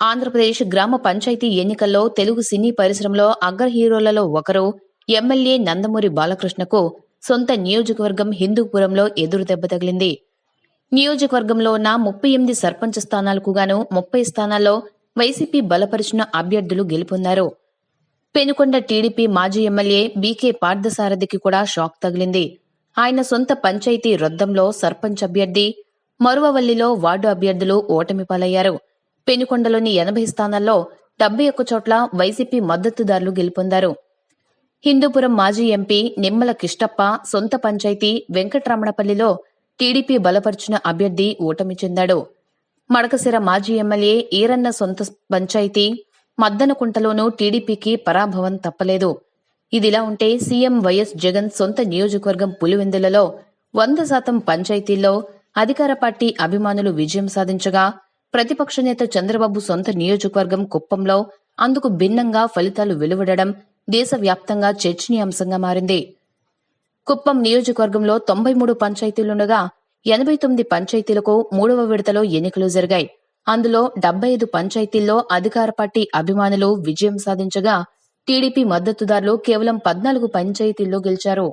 ఆంధ్రప్రదేశ్ గ్రామ పంచాయతీ ఎన్నికల్లో తెలుగు సినీ పరిశ్రమలో అగ్ర హీరోలలో ఒకరు ఎమ్మెల్యే నందమూరి బాలకృష్ణకు సొంత నియోజకవర్గం హిందూపురంలో ఎదురు దెబ్బ తగిలింది. నియోజకవర్గంలో ఉన్న ముప్పై ఎనిమిది సర్పంచ్ స్థానాలకు గాను ముప్పై స్థానాల్లో వైసీపీ బలపరిచిన అభ్యర్థులు గెలుపొందారు. పెనుకొండ టీడీపీ మాజీ ఎమ్మెల్యే బీకే పార్థసారథికి కూడా షాక్ తగిలింది. ఆయన సొంత పంచాయతీ రొద్దంలో సర్పంచ్ అభ్యర్థి మరువవల్లిలో వార్డు అభ్యర్థులు ఓటమి పాలయ్యారు. పెనుకొండలోని ఎనభై స్థానాల్లో డెబ్బై ఒక్క చోట్ల వైసీపీ మద్దతుదారులు గెలుపొందారు. హిందూపురం మాజీ ఎంపీ నిమ్మల కిష్టప్ప సొంత పంచాయతీ వెంకటరమణపల్లిలో టీడీపీ బలపరిచిన అభ్యర్థి ఓటమి చెందాడు. మడకసిర మాజీ ఎమ్మెల్యే ఈరన్న సొంత పంచాయతీ మద్దనకుంటలోనూ టీడీపీకి పరాభవం తప్పలేదు. ఇదిలా ఉంటే సీఎం వైఎస్ జగన్ సొంత నియోజకవర్గం పులివెందులలో వంద శాతం పంచాయతీల్లో అధికార పార్టీ అభిమానులు విజయం సాధించగా ప్రతిపక్ష నేత చంద్రబాబు సొంత నియోజకవర్గం కుప్పంలో అందుకు భిన్నంగా ఫలితాలు వెలువడడం దేశవ్యాప్తంగా చర్చనీయాంశంగా మారింది. కుప్పం నియోజకవర్గంలో తొంభై మూడు పంచాయతీలుండగా ఎనభై తొమ్మిది పంచాయతీలకు మూడవ విడతలో ఎన్నికలు జరిగాయి. అందులో డెబ్బై ఐదు పంచాయతీల్లో అధికార పార్టీ అభిమానులు విజయం సాధించగా టీడీపీ మద్దతుదారులు కేవలం పద్నాలుగు పంచాయతీల్లో గెలిచారు.